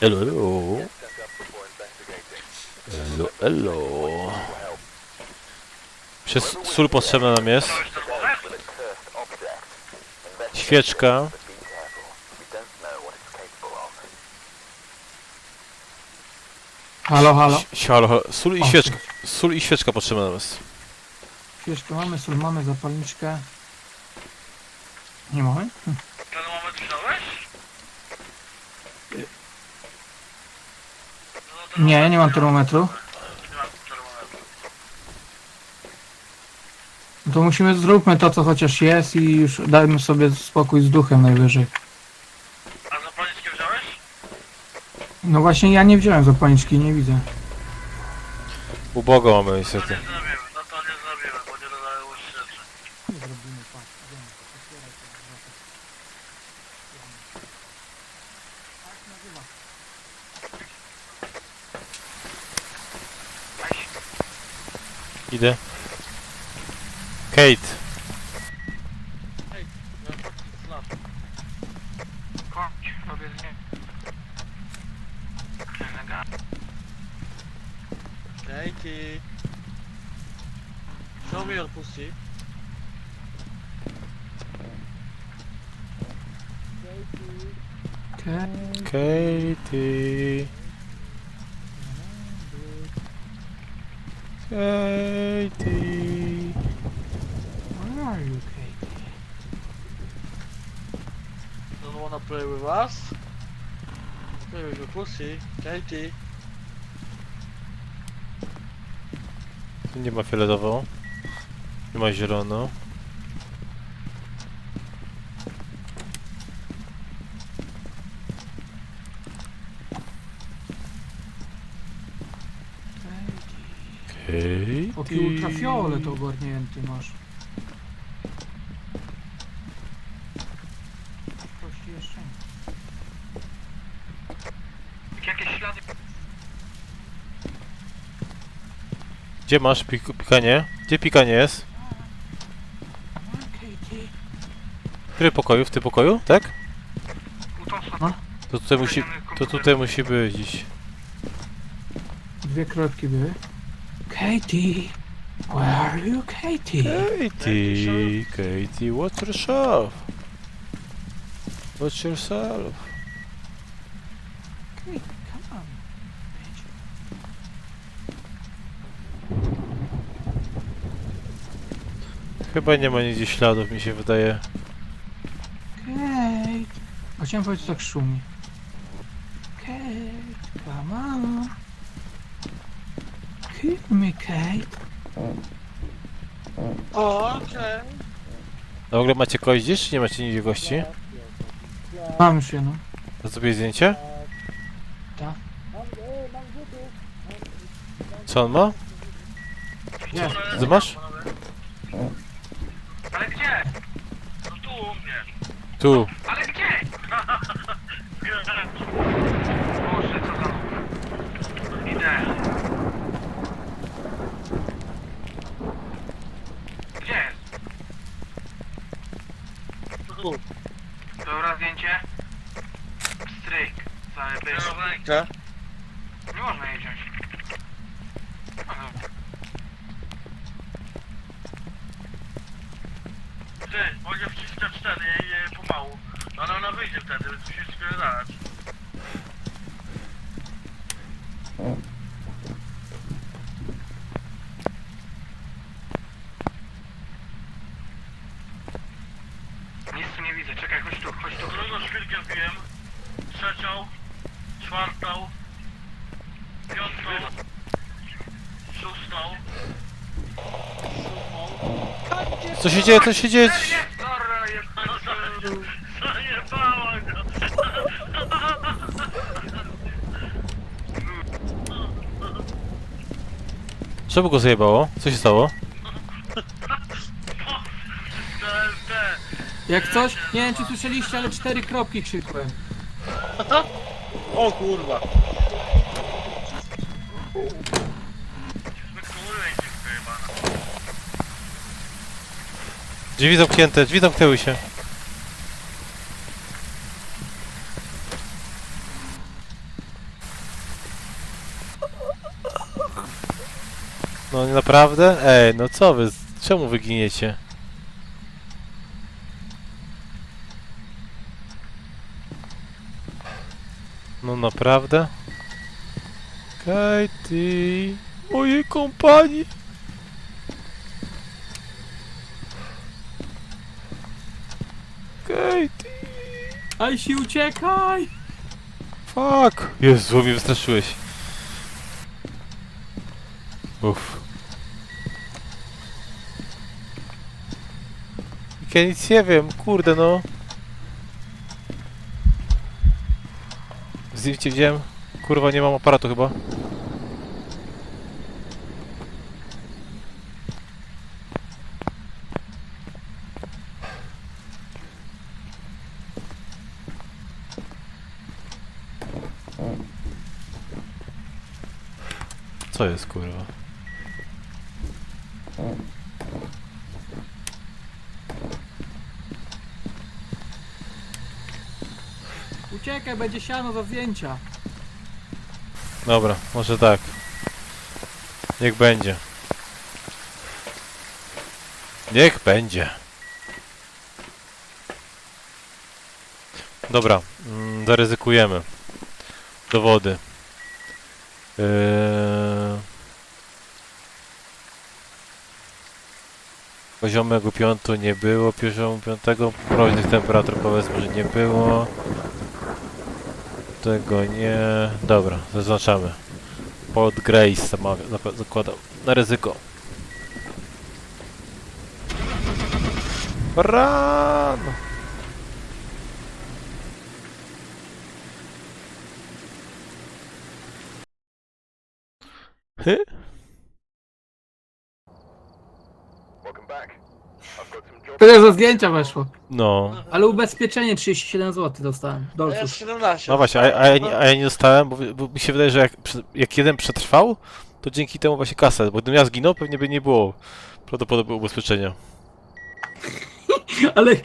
Elo, elo. Elo, elo. Przez sól potrzebna nam jest. Świeczka. Halo, halo. Si- Halo, halo. Sól i O, świeczka. Sól i świeczka potrzebna nam jest. Świeczkę mamy, sól mamy, zapalniczkę. Nie mamy? Hm. Termometr wziąłeś? Nie, nie mam termometru. Nie mam termometru. No to musimy zróbmy to, co chociaż jest i już dajmy sobie spokój z duchem najwyżej. A zapalniczkę wziąłeś? No właśnie ja nie wziąłem zapalniczki, nie widzę. Ubogo mamy To niestety. nie zrobimy, no to nie zrobimy, bo nie dodało się rzeczy. Nie zrobimy, patrz, idziemy. Otwieraj Tak nazywa. Idę. Kate. Chodź, robię z niej. Katie. Katie. Where are you, Katie? Don't wanna play with us? Play with your pussy. Katie. Tu nie ma fioletową. Nie ma zielono. Katie. Oki ultrafiolet ogarnięty masz. Kości jeszcze nie. Jakieś ślady? Gdzie masz pik pikanie? Gdzie pikanie jest? Katie. W którym pokoju? W tym pokoju? Tak? U. No. To tutaj musi, to tutaj musi być dziś. Dwie kropki były. Katie! Where are you, Katie? Katie, Katie, watch yourself. Watch yourself. Katie, come on. Chyba nie ma nigdzie śladów, mi się wydaje. Kate! A chciałem powiedzieć, tak szumi. Kate, come on. Kill me, Kate. O, okej. No w ogóle macie kogoś gdzieś, czy nie macie nigdzie gości? Mam już jedną. To zrobię zdjęcie? Tak. Co on ma? Jest. Ty masz? Ale gdzie? No tu u mnie. Tu. Ale gdzie? Boże, co za... Idę. Gdzie jest? Tu. Dobra, zdjęcie. Stryk. Cały pysk. Rękę. Nie można jej wziąć. Aha. Ty, mogę wciskać ten jej pomału. Ale ona wyjdzie wtedy, więc musisz sobie dać. Nic tu nie widzę, czekaj, chodź tu, chodź tu. Drugą szpilkę wbiłem, trzecią, czwartą, piątą, szóstą, Co się dzieje, co się dzieje? Dobra, jebana, zajebała go. Czemu go zajebało? Co się stało? Jak coś? Nie wiem czy słyszeliście, ale cztery kropki krzykłem. O kurwa. Drzwi zamknięte, drzwi zamknęły się. No nie naprawdę? Ej, no co wy, czemu wyginiecie? No naprawdę? Katie, mojej kompanii. Katie, Aj si uciekaj! fuck. Jezu, mnie wystraszyłeś. Uff. Ja nic nie wiem, kurde no. Zdjęcie widziałem. Kurwa, nie mam aparatu chyba. Co jest kurwa? Uciekaj, będzie siano do zdjęcia. Dobra, może tak. Niech będzie. Niech będzie. Dobra, mm, zaryzykujemy. Dowody. Yy... Poziomego piątu nie było, poziomu piątego mroźnych temperatur powiedzmy, że nie było. Tego nie... Dobra, zaznaczamy. Pod Grace zamawia, zakładam. Na ryzyko. Run! Hy? Tyle za zdjęcia weszło. No. Ale ubezpieczenie 37 zł dostałem. A ja Dolców. 17. No właśnie, a, a, ja, nie- a ja nie dostałem, bo, bo mi się wydaje, że jak, prze- jak jeden przetrwał, to dzięki temu właśnie kasę, bo gdybym ja zginął, pewnie by nie było prawdopodobnie ubezpieczenia. Ale